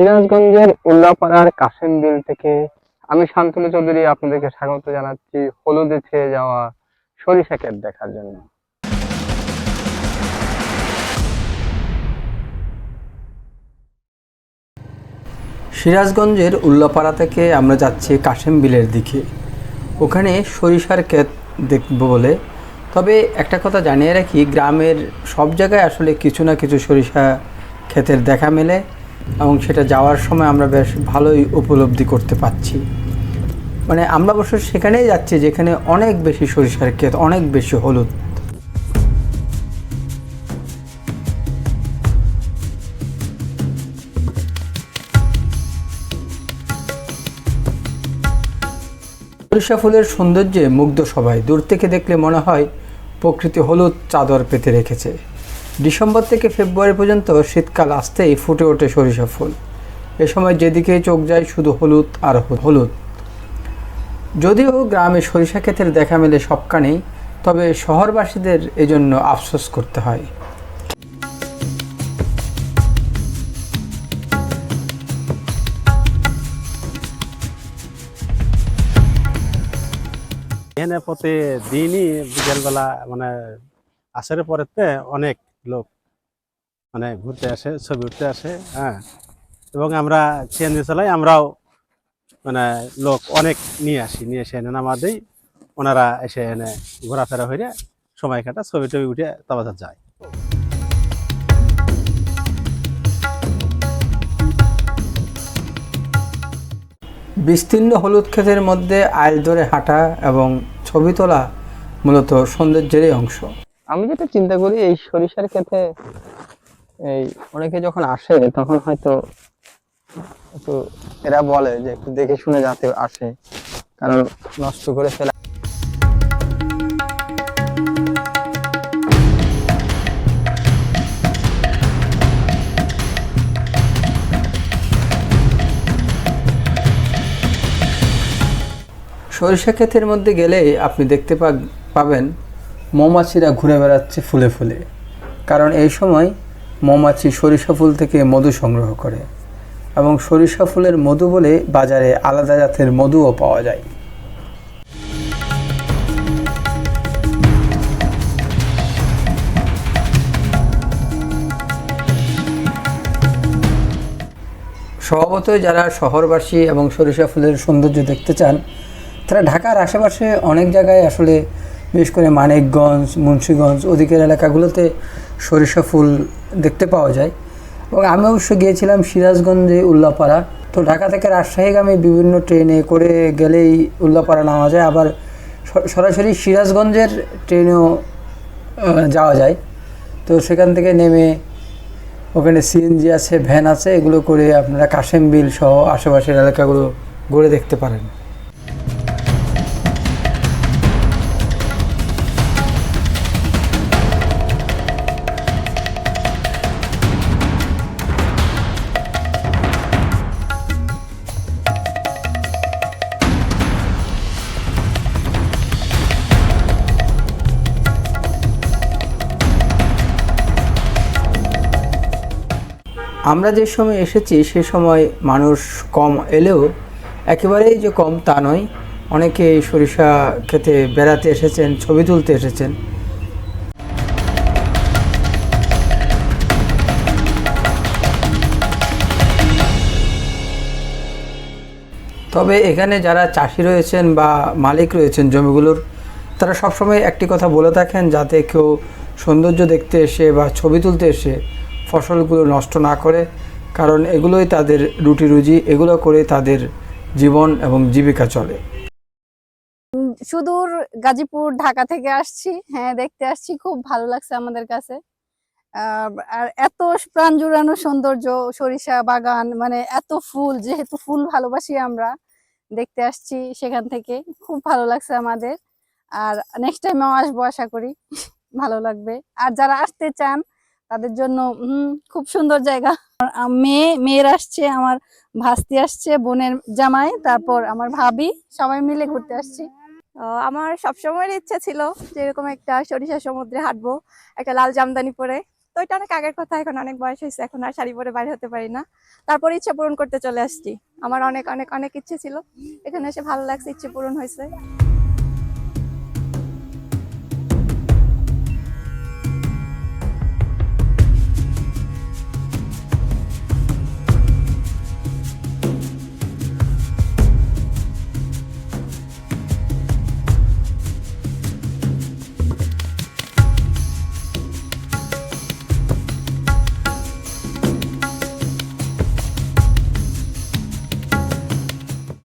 সিরাজগঞ্জের উল্লাপাড়ার কাশেম বিল থেকে আমি শান্তনু চৌধুরী আপনাদেরকে স্বাগত জানাচ্ছি। হলুদে ছেয়ে যাওয়া সরিষা ক্ষেত দেখার জন্য। সিরাজগঞ্জের উল্লাপাড়া থেকে আমরা যাচ্ছি কাশেম বিলের দিকে। ওখানে সরিষার ক্ষেত দেখব বলে। তবে একটা কথা জানিয়ে রাখি, গ্রামের সব জায়গায় আসলে কিছু না কিছু সরিষা ক্ষেতের দেখা মেলে। এবং সেটা যাওয়ার সময় আমরা বেশ ভালোই উপলব্ধি করতে পারছি। মানে আমরা অবশ্য সেখানেই যাচ্ছি যেখানে অনেক বেশি সরিষার ক্ষেত, অনেক বেশি হলুদ। সরিষা ফুলের সৌন্দর্যে মুগ্ধ সবাই। দূর থেকে দেখলে মনে হয় প্রকৃতি হলুদ চাদর পেতে রেখেছে। ডিসেম্বর থেকে ফেব্রুয়ারি পর্যন্ত শীতকাল আসতেই ফুটে ওঠে সরিষা ফুল। এ সময় যেদিকে চোখ যায় শুধু হলুদ আর হলুদ। যদিও গ্রামে সরিষা ক্ষেতের দেখা মেলে সবখানেই, তবে শহরবাসীদের এজন্য আফসোস করতে হয়। এখানে প্রতিদিনই বিকেলবেলা মানে আসরের পরেতে অনেক লোক। মানে ঘুরতে আসে, ছবি উঠতে আসে হ্যাঁ। এবং আমরা সিএনজি চালাই, আমরাও মানে লোক অনেক নিয়ে আসি, নিয়ে এসে এনে নামা দিই। ওনারা এসে এনে ঘোরাফেরা হয়ে সময় কাটা ছবি টবি উঠে তাবাজার যায় বিস্তীর্ণ হলুদ ক্ষেতের মধ্যে আইল ধরে হাঁটা এবং ছবি তোলা মূলত সৌন্দর্যেরই অংশ। আমি যেটা চিন্তা করি, এই সরিষার ক্ষেতে এই অনেকে যখন আসে, তখন হয়তো একটু এরা বলে যে একটু দেখে শুনে যাতে আসে, কারণ নষ্ট করে ফেলা সরিষা ক্ষেতের মধ্যে গেলেই আপনি দেখতে পাবেন মৌমাছিরা ঘুরে বেড়াচ্ছে ফুলে ফুলে। কারণ এই সময় মৌমাছি সরিষা ফুল থেকে মধু সংগ্রহ করে এবং সরিষা ফুলের মধু বলে বাজারে আলাদা জাতের মধুও পাওয়া যায়। স্বভাবতই যারা শহরবাসী এবং সরিষা ফুলের সৌন্দর্য দেখতে চান, তারা ঢাকার আশেপাশে অনেক জায়গায় আসলে বিশেষ করে মানিকগঞ্জ, মুন্সীগঞ্জ, ওদিকের এলাকাগুলোতে সরিষা ফুল দেখতে পাওয়া যায়। এবং আমি অবশ্য গিয়েছিলাম সিরাজগঞ্জে উল্লাপাড়া। তো ঢাকা থেকে রাজশাহীগামী বিভিন্ন ট্রেনে করে গেলেই উল্লাপাড়া নামা যায়। আবার সরাসরি সিরাজগঞ্জের ট্রেনেও যাওয়া যায়। তো সেখান থেকে নেমে ওখানে সিএনজি আছে, ভ্যান আছে, এগুলো করে আপনারা কাশেম বিল সহ আশেপাশের এলাকাগুলো ঘুরে দেখতে পারেন। আমরা যে সময় এসেছি, সে সময় মানুষ কম এলেও একেবারেই যে কম তা নয়। অনেকে সরিষা খেতে বেড়াতে এসেছেন, ছবি তুলতে এসেছেন। তবে এখানে যারা চাষি রয়েছেন বা মালিক রয়েছেন জমিগুলোর, তারা সবসময় একটি কথা বলে থাকেন, যাতে কেউ সৌন্দর্য দেখতে এসে বা ছবি তুলতে এসে ফসলগুলো নষ্ট না করে, কারণ এগুলোই তাদের রুটি রুজি, এগুলো করে তাদের জীবন এবং জীবিকা চলে। সুদূর গাজীপুর, ঢাকা থেকে আসছি। হ্যাঁ দেখতে আসছি। খুব ভালো লাগছে আমাদের কাছে। আর এত প্রাণ জুড়ানো সৌন্দর্য, সরিষা বাগান মানে এত ফুল, যেহেতু ফুল ভালোবাসি আমরা, দেখতে আসছি সেখান থেকে। খুব ভালো লাগছে আমাদের। আর নেক্সট টাইমেও আসব, আশা করি। ভালো লাগবে। আর যারা আসতে চান তাদের জন্য খুব সুন্দর জায়গা। মেয়ে, মেয়ের আসছে, আমার ভাস্তি আসছে, বোনের জামাই, তারপর আমার ভাবি, সবাই মিলে ঘুরতে আসছি। আমার সবসময়ের ইচ্ছা ছিল যে এরকম একটা সরিষা সমুদ্রে হাঁটবো, একটা লাল জামদানি পরে। তো এটা অনেক আগের কথা, এখন অনেক বয়স হয়েছে, এখন আর শাড়ি পরে বাইরে হতে পারি না। তারপরে ইচ্ছা পূরণ করতে চলে আসছি। আমার অনেক অনেক অনেক ইচ্ছে ছিল। এখানে এসে ভালো লাগছে, ইচ্ছে পূরণ হয়েছে।